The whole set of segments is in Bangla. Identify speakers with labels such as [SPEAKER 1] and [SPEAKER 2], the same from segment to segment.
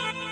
[SPEAKER 1] Thank you.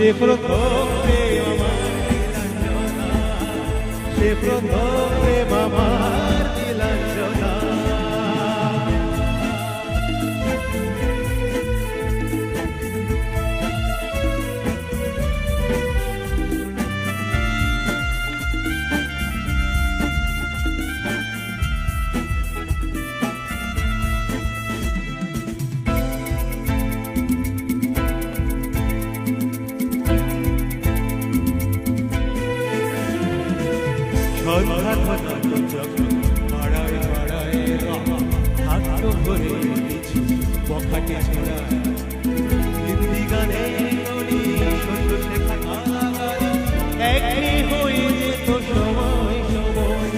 [SPEAKER 1] সে প্রথম আমার। সে প্রথম থাকতো ভরে কিছু বখাটে ছোড়া হিন্দি গানে সত্য শেখা একই হয়ে যেত সময় সময়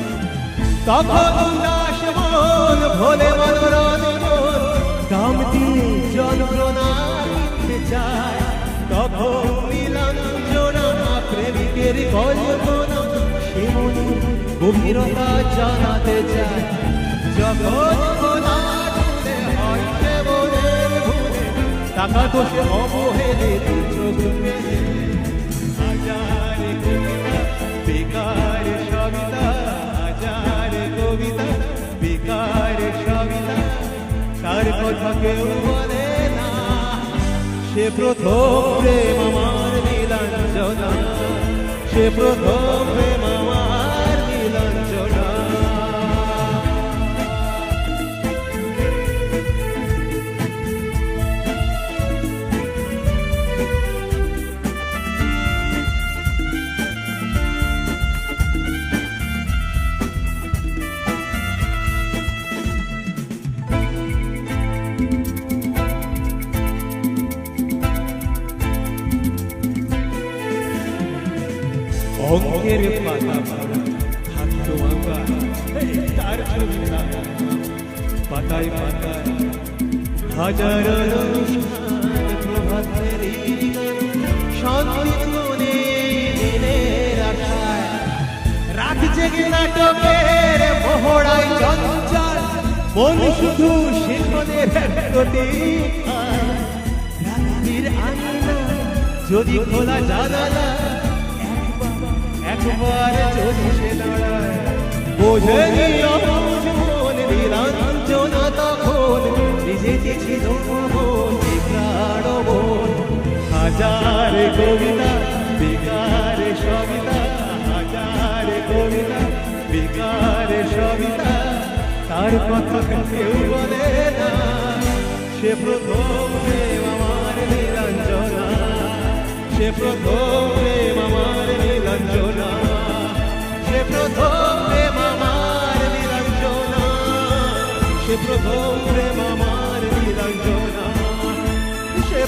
[SPEAKER 1] তখন ভোলে মনোরণ মন দাম দিয়ে যন্ত্রণা জানাতে চায় যখন খোলা চলে হয় সে ভুলে টাকা দোষে অবহেলে দু চোখ মেলে হাজার কবিতা বেকার সবিতা হাজার কবিতা বেকার সবিতা তার কথা কেউ বলে না সে প্রথম প্রেম আমার নীলাঞ্জনা সে প্রথম অঙ্কের পাতা ভরা থাকতো আঁকা তার ছবিটা পাতায় পাতায় হাজার অনুষ্ঠান প্রভাত শান্তি মনে দিনের রাত জেগে নাটকের মন শুধু শিল্পদের রাত্রির যদি খোলা জানালা একবার যদি সে দাঁড়ায় তখন হাজার কবিতা, বেকার সবিতা, হাজার কবিতা, বেকার সবিতা, তার কথা কেউ বলে না। সে প্রথম আমার নীলাঞ্জনা সে প্রথম